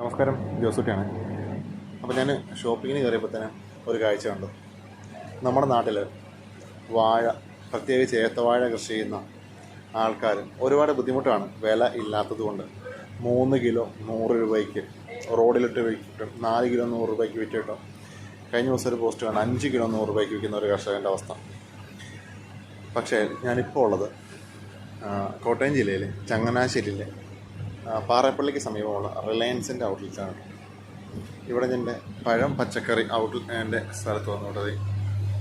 നമസ്കാരം ജോസൂട്ടിയാണ് അപ്പോൾ ഞാൻ ഷോപ്പിങ്ങിന് കയറിയപ്പോൾ തന്നെ ഒരു കാഴ്ച കണ്ടു. നമ്മുടെ നാട്ടിൽ വാഴ പ്രത്യേകിച്ച് ഏത്തവാഴ കൃഷി ചെയ്യുന്ന ആൾക്കാർ ഒരുപാട് ബുദ്ധിമുട്ടാണ്. വില ഇല്ലാത്തതുകൊണ്ട് മൂന്ന് കിലോ നൂറ് രൂപയ്ക്ക് റോഡിലിട്ട് വിറ്റിട്ടും നാല് കിലോ നൂറ് രൂപയ്ക്ക് വിറ്റിട്ടും. കഴിഞ്ഞ ദിവസം ഒരു പോസ്റ്റ് കാണാൻ അഞ്ച് കിലോ നൂറ് രൂപയ്ക്ക് വിൽക്കുന്ന ഒരു കർഷകന്റെ അവസ്ഥ. പക്ഷേ ഞാനിപ്പോൾ ഉള്ളത് കോട്ടയം ജില്ലയിലെ ചങ്ങനാശ്ശേരിയിലെ. പാറേപ്പള്ളിക്ക് സമീപമുള്ള റിലയൻസിന്റെ ഔട്ട്ലെറ്റാണ് ഇവിടെ എന്റെ പഴം പച്ചക്കറി ഔട്ട്ലെറ്റിന്റെ സ്ഥലത്ത് വന്നുകൊണ്ടത്.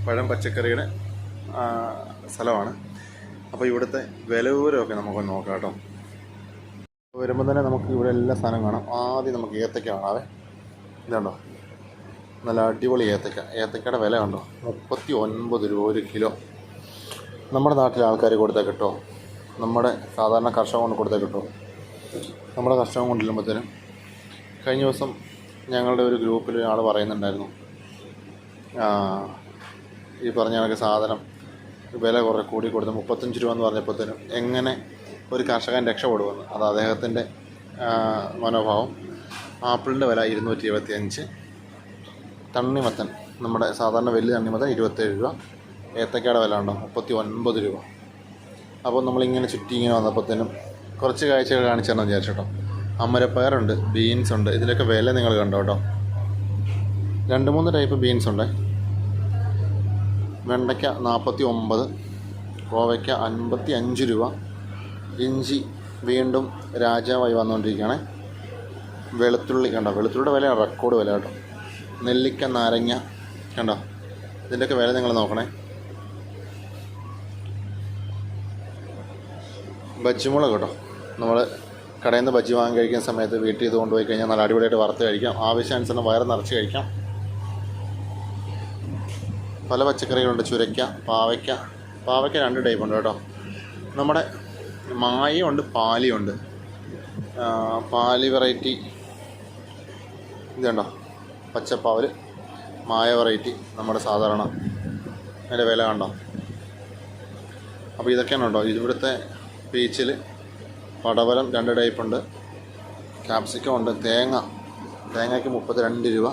പഴം പച്ചക്കറിയുടെ സ്ഥലമാണ്. അപ്പോൾ ഇവിടുത്തെ വില നമുക്ക് നോക്കാം കേട്ടോ. വരുമ്പോൾ തന്നെ നമുക്ക് ഇവിടെ എല്ലാ സാധനവും കാണാം. ആദ്യം നമുക്ക് ഏത്തക്ക കാണാവേ. ഇതുണ്ടോ? നല്ല അടിപൊളി ഏത്തക്ക. ഏത്തക്കയുടെ വില കണ്ടോ? മുപ്പത്തി ഒൻപത് രൂപ ഒരു കിലോ. നമ്മുടെ നാട്ടിലെ ആൾക്കാർ കൊടുത്താൽ കിട്ടുമോ നമ്മുടെ സാധാരണ കർഷകൻ കൊണ്ട് കൊടുത്താൽ കിട്ടുമോ നമ്മുടെ കസ്റ്റമർ കൊണ്ടുവരുമ്പോഴത്തേനും കഴിഞ്ഞ ദിവസം ഞങ്ങളുടെ ഒരു ഗ്രൂപ്പിൽ ഒരാൾ പറയുന്നുണ്ടായിരുന്നു. ഈ പറഞ്ഞ കണക്ക് സാധനം വില കുറേ കൂടി കൊടുത്ത് മുപ്പത്തഞ്ച് രൂപ എന്ന് പറഞ്ഞപ്പോഴത്തേനും എങ്ങനെ ഒരു കർഷകൻ രക്ഷപ്പെടുമെന്ന്. അത് അദ്ദേഹത്തിന്റെ മനോഭാവം. ആപ്പിളിന്റെ വില ഇരുന്നൂറ്റി ഇരുപത്തി അഞ്ച് തണ്ണിമത്തൻ നമ്മുടെ സാധാരണ വലിയ തണ്ണിമത്തൻ ഇരുപത്തേഴ് രൂപ ഏത്തക്കയുടെ വില ഉണ്ടോ? മുപ്പത്തി ഒൻപത് രൂപ. അപ്പോൾ നമ്മളിങ്ങനെ ചുറ്റി ഇങ്ങനെ വന്നപ്പോഴത്തേനും കുറച്ച് കാഴ്ചകൾ കാണിച്ചു തരണം വിചാരിച്ചോട്ടോ അമരപ്പയറുണ്ട് ബീൻസ് ഉണ്ട്. ഇതിലൊക്കെ വില നിങ്ങൾ കണ്ടോ കേട്ടോ രണ്ട് മൂന്ന് ടൈപ്പ് ബീൻസ് ഉണ്ട്. വെണ്ടയ്ക്ക നാൽപ്പത്തി ഒമ്പത് കോവയ്ക്ക അൻപത്തി അഞ്ച് രൂപ. ഇഞ്ചി വീണ്ടും രാജാവായി വന്നുകൊണ്ടിരിക്കുകയാണ്. വെളുത്തുള്ളി കണ്ടോ? വെളുത്തുള്ളിയുടെ വില റെക്കോർഡ് വില കേട്ടോ. നെല്ലിക്ക നാരങ്ങ കണ്ടോ? ഇതിന്റെയൊക്കെ വില നിങ്ങൾ നോക്കണേ. ബജ്ജിമുളക് കേട്ടോ. നമ്മൾ കടയിൽ നിന്ന് ബജ്ജി വാങ്ങി കഴിക്കുന്ന സമയത്ത് വീട്ടിൽ ഇത് കൊണ്ടുപോയി കഴിഞ്ഞാൽ നല്ല അടിപൊളിയായിട്ട് വറുത്ത് കഴിക്കാം. ആവശ്യാനുസരണം വയറ് നിറച്ച് കഴിക്കാം. പല പച്ചക്കറികളുണ്ട്. ചുരയ്ക്ക പാവയ്ക്ക. പാവയ്ക്ക രണ്ട് ടൈപ്പ് ഉണ്ട് കേട്ടോ. നമ്മുടെ മായയുണ്ട് പാലിയുണ്ട്. പാലി വെറൈറ്റി ഇതുണ്ടോ? പച്ചപ്പാവൽ മായ വെറൈറ്റി നമ്മുടെ സാധാരണ അതിന്റെ വില കണ്ടോ? അപ്പോൾ ഇതൊക്കെയാണ് കേട്ടോ. ഇവിടുത്തെ പീച്ചിൽ പടവലം രണ്ട് ടൈപ്പ് ഉണ്ട്. ക്യാപ്സിക്കം ഉണ്ട് തേങ്ങ. തേങ്ങയ്ക്ക് മുപ്പത്തി രണ്ട് രൂപ.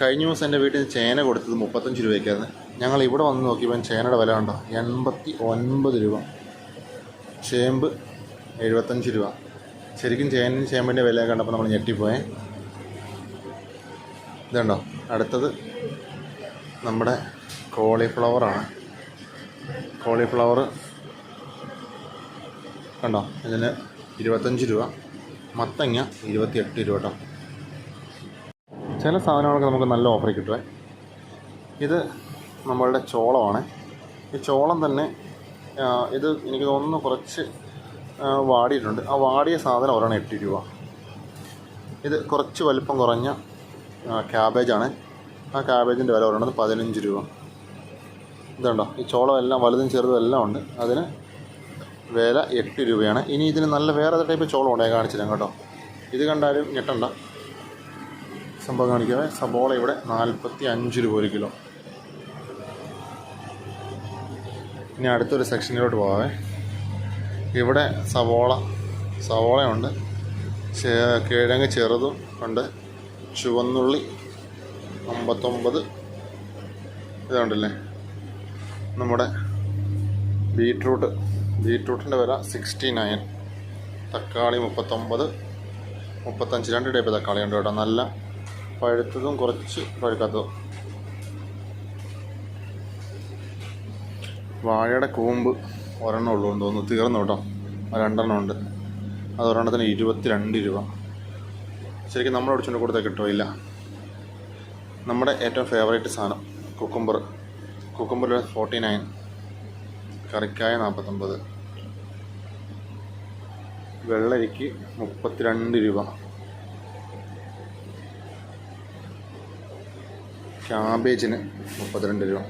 കഴിഞ്ഞ ദിവസം എന്റെ വീട്ടിൽ നിന്ന് ചേന കൊടുത്തത് മുപ്പത്തഞ്ച് രൂപയ്ക്കായിരുന്നു. ഞങ്ങൾ ഇവിടെ വന്ന് നോക്കിയപ്പോൾ ചേനയുടെ വില ഉണ്ടോ എൺപത്തി ഒൻപത് രൂപ. ചേമ്പ് എഴുപത്തഞ്ച് രൂപ. ശരിക്കും ചേനയും ചേമ്പിന്റെ വില കണ്ടപ്പോൾ നമ്മൾ ഞെട്ടിപ്പോയേ. ഇതുണ്ടോ? അടുത്തത് നമ്മുടെ കോളിഫ്ലവറാണ് കോളിഫ്ലവർ കണ്ടോ ഇതിന് ഇരുപത്തഞ്ച് രൂപ. മത്തങ്ങ ഇരുപത്തിയെട്ട് രൂപ കേട്ടോ ചില സാധനങ്ങളൊക്കെ നമുക്ക് നല്ല ഓഫർ കിട്ടുമേ ഇത് നമ്മളുടെ ചോളമാണ്. ഈ ചോളം തന്നെ ഇത് എനിക്ക് തോന്നുന്നു കുറച്ച് വാടിയിട്ടുണ്ട്. ആ വാടിയ സാധനം ഒരെണ്ണം എട്ട് രൂപ. ഇത് കുറച്ച് വലിപ്പം കുറഞ്ഞ ക്യാബേജാണ് ആ ക്യാബേജിന്റെ വില ഒരെണ്ണം പതിനഞ്ച് രൂപ. ഇതുണ്ടോ? ഈ ചോളം എല്ലാം വലുതും ചെറുതും എല്ലാം ഉണ്ട്. അതിന് വില എട്ട് രൂപയാണ്. ഇനി ഇതിന് നല്ല വേറെ ടൈപ്പ് ചോളം ഉണ്ട് ഞാൻ കാണിച്ചു തരാം കേട്ടോ. ഇത് കണ്ടാലും ഞെട്ടണ്ട. സംഭവം കാണിക്കാവേ. സബോള ഇവിടെ നാൽപ്പത്തി അഞ്ച് രൂപ ഒരു കിലോ. ഇനി അടുത്തൊരു സെക്ഷനിലോട്ട് പോകാവേ. ഇവിടെ സവോള സവോളയുണ്ട്. കിഴങ്ങ് ചെറുതും ഉണ്ട്. ചുവന്നുള്ളി അമ്പത്തൊമ്പത്. ഇതുണ്ടല്ലേ? നമ്മുടെ ബീട്രൂട്ട്. ബീട്രൂട്ടിന്റെ വില സിക്സ്റ്റി നയൻ. തക്കാളി മുപ്പത്തൊമ്പത്. മുപ്പത്തഞ്ച്. രണ്ട് ടൈപ്പ് തക്കാളി ഉണ്ട് കേട്ടോ. നല്ല പഴുത്തതും കുറച്ച് പഴുക്കാത്തതും. വാഴയുടെ കൂമ്പ് ഒരെണ്ണം ഉള്ളൂ എന്ന് തോന്നുന്നു. തീർന്നു കേട്ടോ. രണ്ടെണ്ണം ഉണ്ട്. അത് ഒരെണ്ണത്തിന് ഇരുപത്തി രണ്ട് രൂപ. ശരിക്കും നമ്മൾ ഒടിച്ചുകൊണ്ട് കൊടുത്താൽ കിട്ടുമോ ഇല്ല നമ്മുടെ ഏറ്റവും ഫേവറേറ്റ് സാധനം കുക്കുംബർ കുക്കുംബറിൽ ഫോർട്ടി നയൻ കറിക്കായ നാൽപ്പത്തൊമ്പത്. വെള്ളരിക്ക് മുപ്പത്തിരണ്ട് രൂപ. ക്യാബേജിന് മുപ്പത്തിരണ്ട് രൂപ.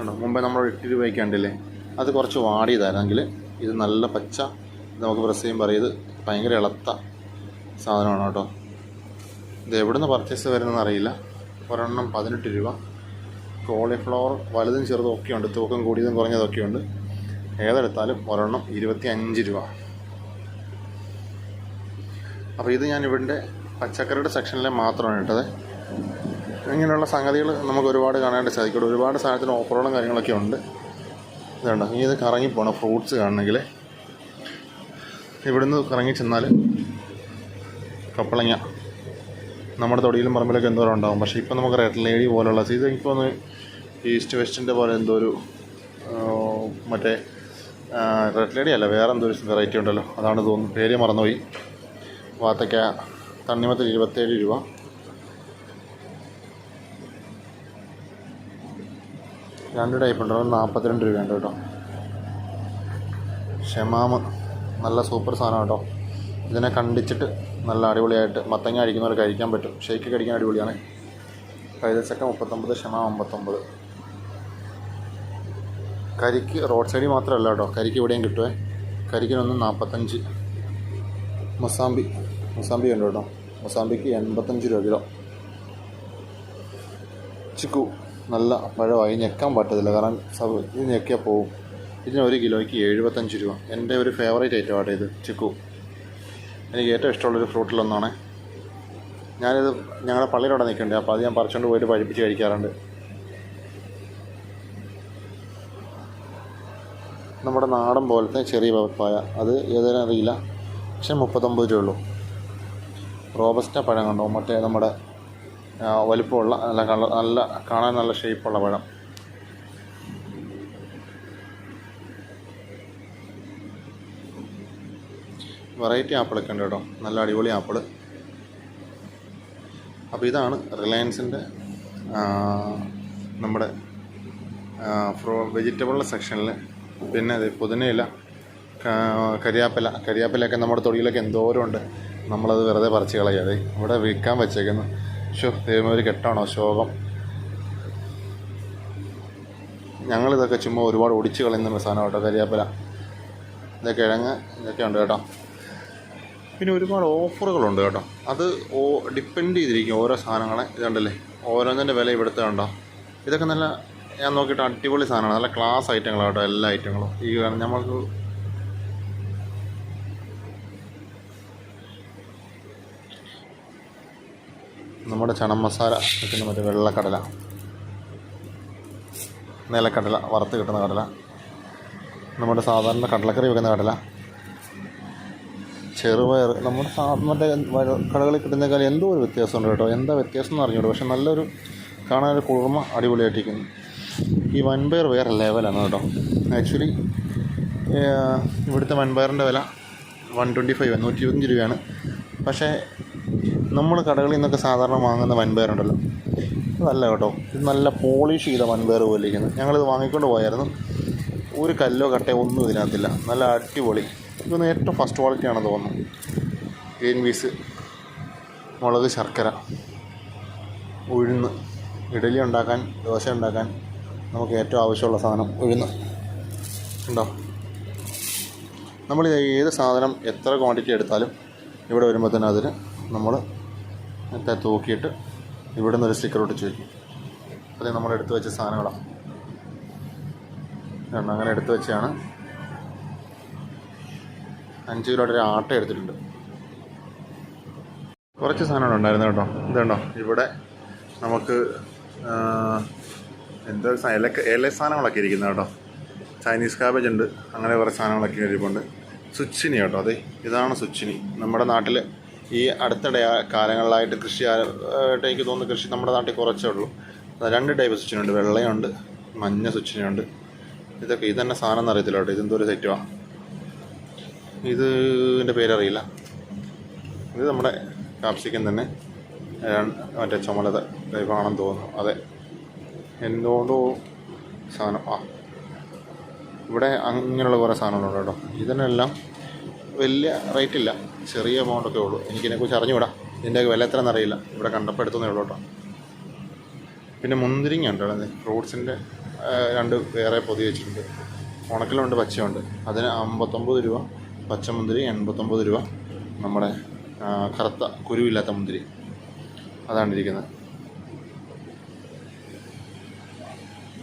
ആണോ മുമ്പേ നമ്മൾ എട്ട് രൂപയ്ക്ക് ഉണ്ടല്ലേ അത് കുറച്ച് വാടിയതായിരുന്നെങ്കിൽ ഇത് നല്ല പച്ച നമുക്ക് പ്രസ് ചെയ്യുമ്പോൾ ഭയങ്കര ഇളത്ത സാധനമാണ് കേട്ടോ. ഇത് എവിടെ നിന്ന് പർച്ചേസ് വരുന്നതെന്ന് അറിയില്ല. ഒരെണ്ണം പതിനെട്ട് രൂപ. കോളിഫ്ലവർ വലുതും ചെറുതും ഒക്കെ ഉണ്ട്. തൂക്കം കൂടിയതും കുറഞ്ഞതൊക്കെ ഉണ്ട്. ഏതെടുത്താലും ഒരെണ്ണം ഇരുപത്തി അഞ്ച് രൂപ. അപ്പോൾ ഇത് ഞാൻ ഇവിടെ പച്ചക്കറിയുടെ സെക്ഷനിലെ മാത്രമാണ് ഇട്ടത്. ഇങ്ങനെയുള്ള സംഗതികൾ നമുക്ക് ഒരുപാട് കാണാനായിട്ട് സാധിക്കും. ഒരുപാട് സാധനത്തിന് ഓഫറുകളും കാര്യങ്ങളൊക്കെ ഉണ്ട്. ഇതുണ്ട്? ഇനി ഇത് കറങ്ങി ഫ്രൂട്ട്സ് കാണണമെങ്കിൽ ഇവിടുന്ന് കറങ്ങി ചെന്നാൽ കപ്പളങ്ങ. നമ്മുടെ തൊടിയിലും പറമ്പിലൊക്കെ എന്തോരം ഉണ്ടാകും പക്ഷേ ഇപ്പോൾ നമുക്ക് ലേഡി പോലുള്ള സീസൺ ഇപ്പോൾ ഒന്ന് ഈസ്റ്റ് വെസ്റ്റിന്റെ പോലെ എന്തോ ഒരു മറ്റേ ലേഡി അല്ല വേറെ എന്തോ ഒരു വെറൈറ്റി ഉണ്ടല്ലോ. അതാണ് തോന്നുന്നു. പേര് മറന്നുപോയി. വാത്തക്ക തണ്ണിമത്തിൽ ഇരുപത്തേഴ് രൂപ. രണ്ട് ടൈപ്പ് ഉണ്ട്. അത് നാൽപ്പത്തിരണ്ട് രൂപയുണ്ട് കേട്ടോ. ഷമാമ്. നല്ല സൂപ്പർ സാധനം കേട്ടോ. ഇതിനെ കണ്ടിച്ചിട്ട് നല്ല അടിപൊളിയായിട്ട് മത്തങ്ങ അടിക്കുന്നവർ കഴിക്കാൻ പറ്റും. ഷേക്ക് കടിക്കാൻ അടിപൊളിയാണ്. കൈതച്ചക്ക മുപ്പത്തൊമ്പത് ക്ഷമ അമ്പത്തൊമ്പത്. കരിക്ക് റോഡ് സൈഡിൽ മാത്രമല്ല കേട്ടോ. കരിക്ക് ഇവിടെയും കിട്ടുമേ കരിക്കിനൊന്ന് നാൽപ്പത്തഞ്ച് മൊസാമ്പി മൊസാമ്പി ഉണ്ട് കേട്ടോ. മൊസാമ്പിക്ക് എൺപത്തഞ്ച് രൂപ കിലോ. ചിക്കു നല്ല പഴമായി. ഞെക്കാൻ പറ്റത്തില്ല. കാരണം സബ് ഇത് ഞെക്കിയാൽ പോവും. ഇതിന് ഒരു കിലോയ്ക്ക് എഴുപത്തഞ്ച് രൂപ. എന്റെ ഒരു ഫേവറേറ്റ് ഐറ്റം ആട്ടെ ഇത് ചിക്കു. എനിക്ക് ഏറ്റവും ഇഷ്ടമുള്ളൊരു ഫ്രൂട്ടിലൊന്നാണ്. ഞാനിത് ഞങ്ങളുടെ പള്ളിയിലൂടെ നിൽക്കുന്നുണ്ട്. അപ്പോൾ അത് ഞാൻ പറിച്ചുകൊണ്ട് പോയിട്ട് പഴിപ്പിച്ച് കഴിക്കാറുണ്ട്. നമ്മുടെ നാടൻ പോലത്തെ ചെറിയ പപ്പായ അത് ഏതായാലും അറിയില്ല. പക്ഷെ മുപ്പത്തൊമ്പത് രൂപ ഉള്ളൂ. റോബസ്റ്റ പഴം കണ്ടോ? മറ്റേ നമ്മുടെ വലിപ്പമുള്ള നല്ല കളർ നല്ല കാണാൻ നല്ല ഷേപ്പുള്ള പഴം. വെറൈറ്റി ആപ്പിളൊക്കെ ഉണ്ട് കേട്ടോ. നല്ല അടിപൊളി ആപ്പിൾ അപ്പോൾ ഇതാണ് റിലയൻസിന്റെ നമ്മുടെ ഫ്രോ വെജിറ്റബിളിന്റെ സെക്ഷനിൽ പിന്നെ അത് പുതിനയില കരിയാപ്പില. കരിയാപ്പിലൊക്കെ നമ്മുടെ തൊടിയിലൊക്കെ എന്തോരം ഉണ്ട്. നമ്മളത് വെറുതെ പറിച്ച് കളയാതെ ഇവിടെ വിൽക്കാൻ വെച്ചേക്കുന്നു. ഷോ ദൈവം ഒരു കെട്ടാണോ ശോകം. ഞങ്ങളിതൊക്കെ ചുമ്മാ ഒരുപാട് ഒടിച്ച് കളയുന്ന സാധനം കേട്ടോ കരിയാപ്പില. ഇതൊക്കെ കിഴങ്ങ് ഇതൊക്കെ ഉണ്ട് കേട്ടോ. പിന്നെ ഒരുപാട് ഓഫറുകളുണ്ട് കേട്ടോ. അത് ഓ ഡിപ്പെൻഡ് ചെയ്തിരിക്കും ഓരോ സാധനങ്ങളെ. ഇതുണ്ടല്ലേ ഓരോന്നിന്റെ വില ഇവിടുത്തെ ഉണ്ടോ ഇതൊക്കെ നല്ല ഞാൻ നോക്കിയിട്ട് അടിപൊളി സാധനമാണ് നല്ല ക്ലാസ് ഐറ്റങ്ങളാണ് കേട്ടോ എല്ലാ ഐറ്റങ്ങളും. ഈ കാരണം നമ്മുടെ ചണം മസാല കിട്ടുന്ന മറ്റേ വെള്ളക്കടല. നിലക്കടല വറുത്ത് കിട്ടുന്ന കടല. നമ്മുടെ സാധാരണ കടലക്കറി വെക്കുന്ന കടല. ചെറുപയർ നമ്മുടെ മറ്റേ കടകളിൽ കിട്ടുന്നേക്കാൾ എന്തോ ഒരു വ്യത്യാസമുണ്ട് കേട്ടോ. എന്താ വ്യത്യാസം എന്ന് അറിഞ്ഞോളൂ പക്ഷെ നല്ലൊരു കാണാനൊരു കുളിർമ അടിപൊളിയായിട്ടിരിക്കുന്നു. ഈ വൻപയർ വേറെ ലെവലാണ് കേട്ടോ. ആക്ച്വലി ഇവിടുത്തെ വൻപയറിന്റെ വില വൺ ട്വന്റി ഫൈവ് നൂറ്റി ഇരുപത്തഞ്ച് രൂപയാണ്. പക്ഷേ നമ്മൾ കടകളിൽ നിന്നൊക്കെ സാധാരണ വാങ്ങുന്ന വൻപയറുണ്ടല്ലോ അതല്ല കേട്ടോ. ഇത് നല്ല പോളിഷ് ചെയ്ത വൻപയർ പോലെ ഇരിക്കുന്നത് ഞങ്ങളിത് വാങ്ങിക്കൊണ്ട് പോയായിരുന്നു. ഒരു കല്ലോ കട്ടയോ ഒന്നും ഇതിനകത്തില്ല. നല്ല അടിപൊളി ഇതൊന്ന് ഏറ്റവും ഫസ്റ്റ് ക്വാളിറ്റിയാണെന്ന് തോന്നുന്നു. ഗ്രീൻ പീസ് മുളക് ശർക്കര ഉഴുന്ന് ഇഡലി ഉണ്ടാക്കാൻ ദോശ ഉണ്ടാക്കാൻ നമുക്ക് ഏറ്റവും ആവശ്യമുള്ള സാധനം ഉഴുന്ന്. ഉണ്ടോ? നമ്മൾ ഏത് സാധനം എത്ര ക്വാണ്ടിറ്റി എടുത്താലും ഇവിടെ വരുമ്പോൾ തന്നെ അതിന് നമ്മൾ തൂക്കിയിട്ട് ഇവിടെ നിന്ന് ഒരു സ്റ്റിക്കർ ഒട്ടിച്ച് വയ്ക്കും അത് നമ്മൾ എടുത്തു വെച്ച സാധനങ്ങളാണ് അങ്ങനെ എടുത്തു വെച്ചാണ് അഞ്ച് കിലോയുടെ ഒരു ആട്ട എടുത്തിട്ടുണ്ട്. കുറച്ച് സാധനങ്ങൾ ഉണ്ടായിരുന്നു കേട്ടോ. ഇതുണ്ടോ ഇവിടെ നമുക്ക് എന്തോ ഇല ഇല സാധനങ്ങളൊക്കെ ഇരിക്കുന്നത് കേട്ടോ. ചൈനീസ് കാബേജ് ഉണ്ട്. അങ്ങനെ കുറേ സാധനങ്ങളൊക്കെ ഇരിപ്പുണ്ട്. സുച്ചിനി കേട്ടോ അതെ. ഇതാണ് സുച്ചിനി. നമ്മുടെ നാട്ടിൽ ഈ അടുത്തിടെ കാലങ്ങളിലായിട്ട് കൃഷി ആയിട്ട് എനിക്ക് തോന്നുന്നു കൃഷി നമ്മുടെ നാട്ടിൽ കുറച്ചേ ഉള്ളൂ. രണ്ട് ടൈപ്പ് സുച്ചിനുണ്ട് വെള്ളയുണ്ട് മഞ്ഞ സുച്ചിനുണ്ട് ഇതൊക്കെ ഇതന്നെ സാധനം എന്നറിയത്തില്ല കേട്ടോ. ഇതെന്തോ ഒരു സെറ്റുവാണ് ഇത് ഇതിന്റെ പേരറിയില്ല. ഇത് നമ്മുടെ കാപ്സിക്കൻ തന്നെ. മറ്റേ ചുമലത ടൈപ്പാണെന്ന് തോന്നുന്നു. അതെ. എന്തുകൊണ്ടോ സാധനം. ആ. ഇവിടെ അങ്ങനെയുള്ള കുറേ സാധനങ്ങളുണ്ട് കേട്ടോ. ഇതിനെല്ലാം വലിയ റേറ്റ് ഇല്ല. ചെറിയ എമൗണ്ടൊക്കെ ഉള്ളൂ. എനിക്കിതിനെക്കുറിച്ച് അറിഞ്ഞുകൂടാ. ഇതിന്റെയൊക്കെ വില എത്ര എന്നറിയില്ല ഇവിടെ കണ്ടപ്പോൾ എടുത്തൊന്നേ ഉള്ളൂ കേട്ടോ. പിന്നെ മുന്തിരിങ്ങ ഉണ്ട് അവിടെ ഫ്രൂട്ട്സിന്റെ രണ്ട് വേറെ പൊതി വെച്ചിട്ടുണ്ട്. ഉണക്കലുണ്ട് പച്ചയുണ്ട്. അതിന് അമ്പത്തൊമ്പത് രൂപ. പച്ചമുന്തിരി എൺപത്തൊമ്പത് രൂപ. നമ്മുടെ കറുത്ത കുരുവില്ലാത്ത മുന്തിരി. അതാണ് ഇരിക്കുന്നത്